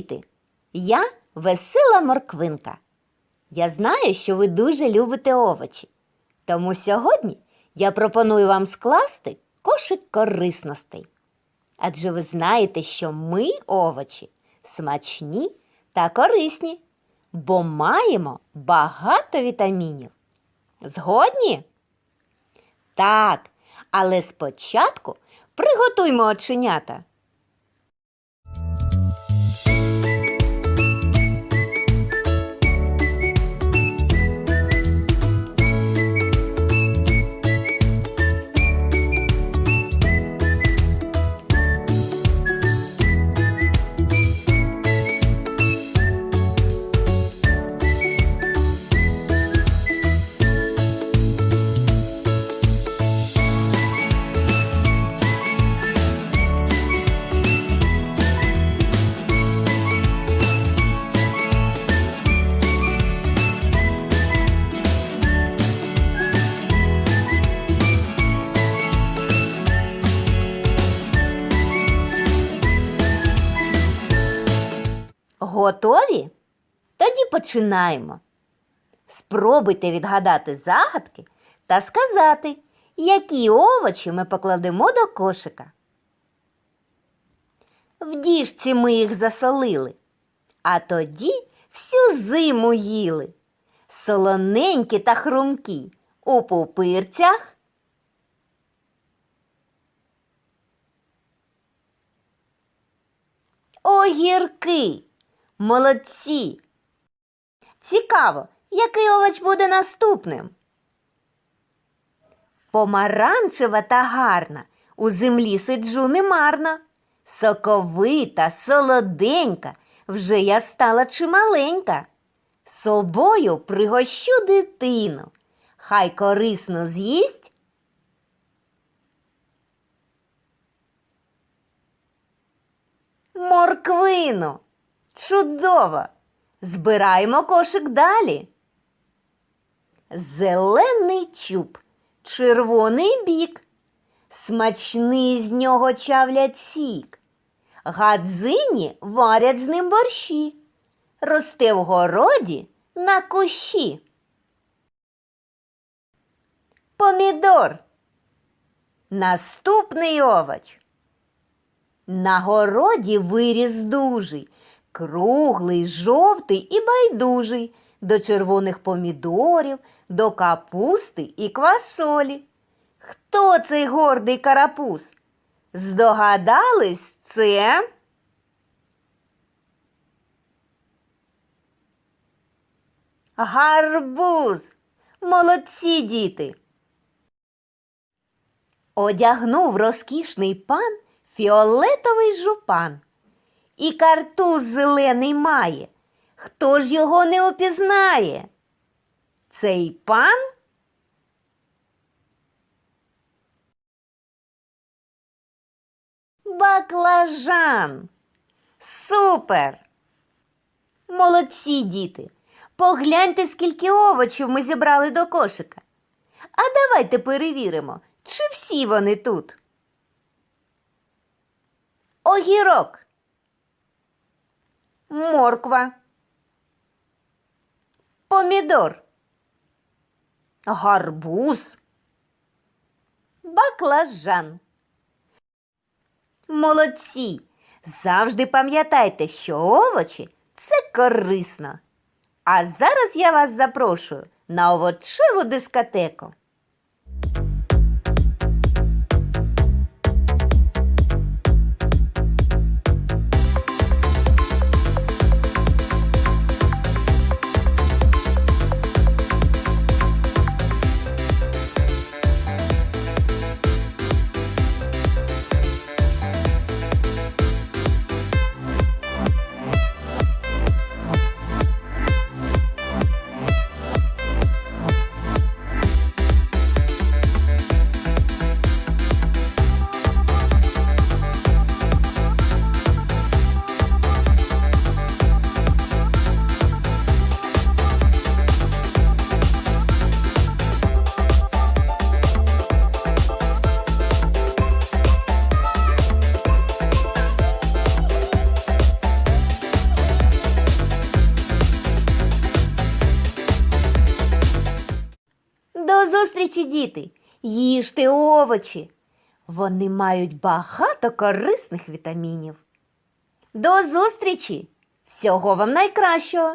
діти! Я весела морквинка. Я знаю, що ви дуже любите овочі. Тому сьогодні я пропоную вам скласти кошик корисностей. Адже ви знаєте, що ми, овочі, смачні та корисні, бо маємо багато вітамінів. Згодні? Так, але спочатку приготуймо оченята. Готові? Тоді починаємо. Спробуйте відгадати загадки та сказати, які овочі ми покладемо до кошика. В діжці ми їх засолили, а тоді всю зиму їли. Солоненькі та хрумкі у пупирцях. Огірки. Молодці. Цікаво, який овоч буде наступним. Помаранчева та гарна. У землі сиджу немарна. Соковита, солоденька, вже я стала чималенька. Собою пригощу дитину. Хай корисно з'їсть. Морквину. Чудово! Збираємо кошик далі. Зелений чуб, червоний бік, смачний з нього чавлять сік. Гадзині варять з ним борщі, росте в городі на кущі. Помідор. Наступний овоч. На городі виріс дужий, круглий, жовтий і байдужий, до червоних помідорів, до капусти і квасолі. Хто цей гордий карапуз? Здогадались це? Гарбуз. Молодці діти. Одягнув розкішний пан фіолетовий жупан. І картуз зелений має. Хто ж його не опізнає? Цей пан? Баклажан. Супер! Молодці діти! Погляньте, скільки овочів ми зібрали до кошика. А давайте перевіримо, чи всі вони тут. Огірок. Морква. Помідор. Гарбуз. Баклажан. Молодці. Завжди пам'ятайте, що овочі це корисно. А зараз я вас запрошую на овочеву дискотеку. Зустрічі, діти! Їжте овочі. Вони мають багато корисних вітамінів. До зустрічі! Всього вам найкращого!